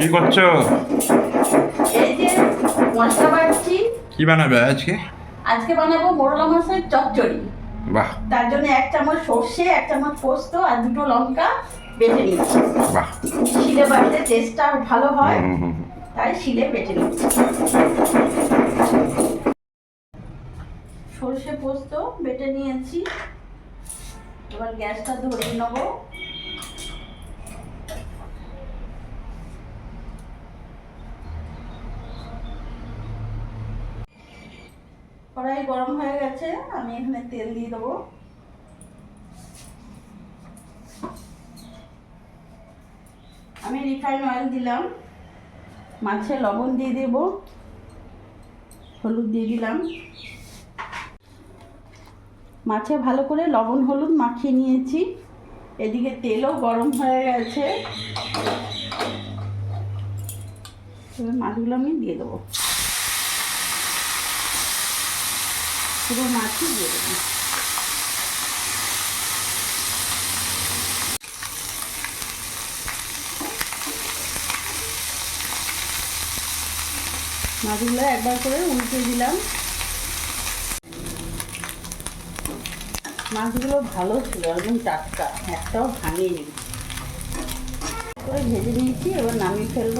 কি করছ? এই যে মশলা বাড়ছি কি বানাবে আজকে? আজকে বানাবো মোরলা মাছের চচ্চড়ি। বাহ। তার জন্য এক চামচ সর্ষে এক চামচ পোস্ত আর দুটো লঙ্কা বেটে নিচ্ছি। বাহ। শিলে বাড়িতে টেস্টটা ভালো হয়। তাই শিলে বেটে নিচ্ছি। সর্ষে পোস্ত বেটে নিয়েছি। এবার গ্যাসটা ধরে নেব। কড়াই গরম হয়ে গেছে, আমি এখানে তেল দিয়ে দেবো। আমি রিফাইন অয়েল দিলাম, মাছে লবণ দিয়ে দেব, হলুদ দিয়ে দিলাম। মাছে ভালো করে লবণ হলুদ মাখিয়ে নিয়েছি, এদিকে তেলও গরম হয়ে গেছে। মাছগুলো আমি দিয়ে দেবো। পুরো মাছই দিয়ে দেবো। মাছগুলো একবার করে উল্টে দিলাম। মাছগুলো ভালো ছিল, একদম টাটকা, একটাও ভাঙেনি। করে ভেজে নিয়েছি, এবার নামিয়ে ফেলব।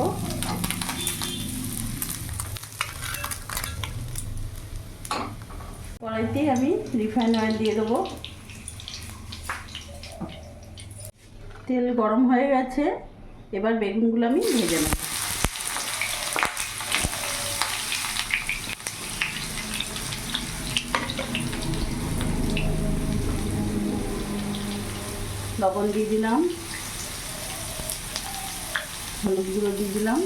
কড়াইতে আমি রিফাইন অয়েল দিয়ে দেবো। তেল গরম হয়ে গেছে, এবার বেগুনগুলো আমি ভেজে নেব। লবণ দিয়ে দিলাম, হলুদ গুঁড়ো দিয়ে দিলাম।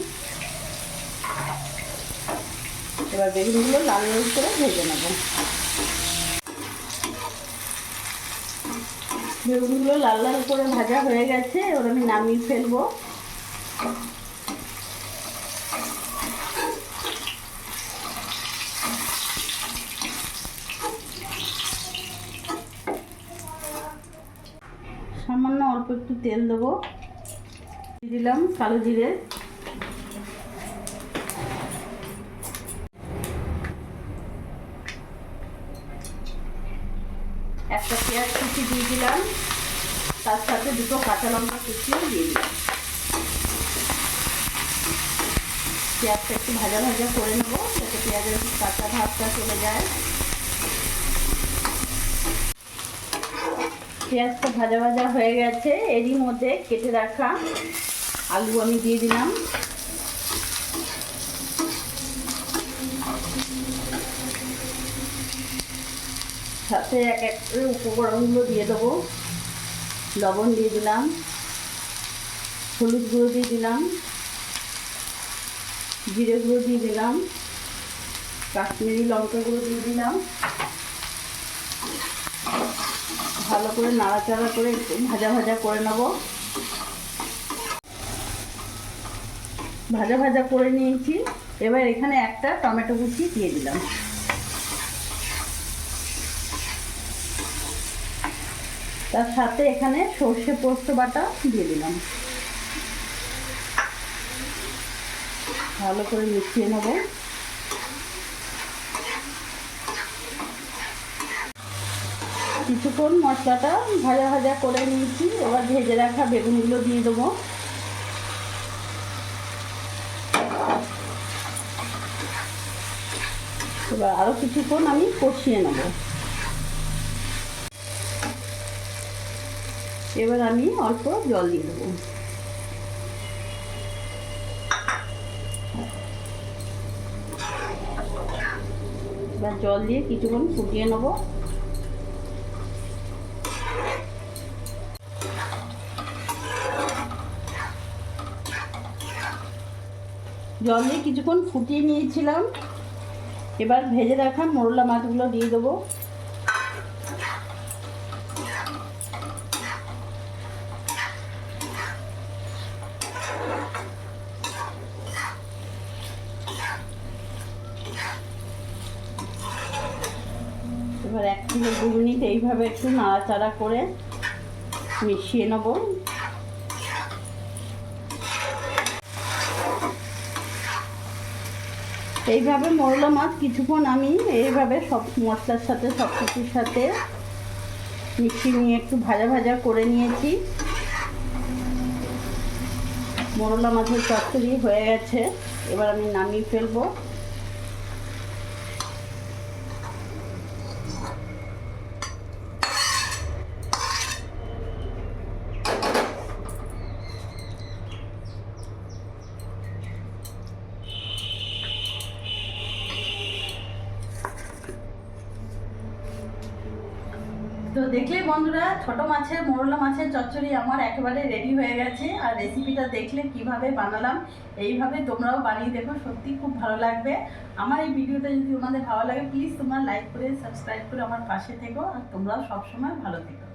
এবার বেগুনগুলো লাল লাল করে ভেজে নেব। বেগুনগুলো লাল লাল করে ভাজা হয়ে গেছে, এবার আমি নামিয়ে ফেলব। সামান্য অল্প একটু তেল দেবো। দিলাম কালো জিরে। একটা পেঁয়াজ কুচি দিয়ে দিলাম। তার সাথে দুটো কাঁচা লঙ্কা কুচিও দিয়ে দিলাম। পেঁয়াজটা একটু ভাজা ভাজা করে নেব, যাতে পেঁয়াজের কাঁচা ভাবটা চলে যায়। পেঁয়াজটা ভাজা ভাজা হয়ে গেছে। এরই মধ্যে কেটে রাখা আলু আমি দিয়ে দিলাম। সাথে এক এক করে উপকরণগুলো দিয়ে দেবো। লবণ দিয়ে দিলাম। হলুদ গুঁড়ো দিয়ে দিলাম। জিরে গুঁড়ো দিয়ে দিলাম। কাশ্মীরি লঙ্কা গুঁড়ো দিয়ে দিলাম। ভালো করে নাড়াচাড়া করে ভাজা ভাজা করে নেব। ভাজা ভাজা করে নিয়েছি। এবার এখানে একটা টমেটো কুচি দিয়ে দিলাম। তার সাথে এখানে সর্ষে পোস্ত বাটা দিয়ে দিলাম। ভালো করে মিশিয়ে নেব। কিছুক্ষণ মশলাটা ভাজা ভাজা করে নিয়েছি। এবার ভেজে রাখা বেগুনগুলো দিয়ে দেবো। এবার আরও কিছুক্ষণ আমি কষিয়ে নেব। এবার আমি অল্প জল দিয়ে দেবো। এবার জল দিয়ে কিছুক্ষণ ফুটিয়ে নেব। জল দিয়ে কিছুক্ষণ ফুটিয়ে নিয়েছিলাম। এবার ভেজে রাখা মোরলা মাছগুলো দিয়ে দেবো। এবার এক কিলো দু এইভাবে একটু নাড়াচাড়া করে মিশিয়ে নেব। এইভাবে মরলা মাছ কিছুক্ষণ আমি এইভাবে সব মশলার সাথে, সব কিছুর সাথে মিশিয়ে নিয়ে একটু ভাজা ভাজা করে নিয়েছি। মরলা মাছের চচ্চড়ি হয়ে গেছে। এবার আমি নামিয়ে ফেলব। তো দেখলে বন্ধুরা, ছোট মাছের, মোরলা মাছের চচ্চড়ি আমার একেবারে রেডি হয়ে গেছে। আর রেসিপিটা দেখলে কীভাবে বানালাম, এইভাবে তোমরাও বানিয়ে দেখো সত্যি খুব ভালো লাগবে। আমার এই ভিডিওটা যদি তোমাদের ভালো লাগে প্লিজ তোমরা লাইক করে সাবস্ক্রাইব করে আমার পাশে থেকো। আর তোমরাও সবসময় ভালো থেকো।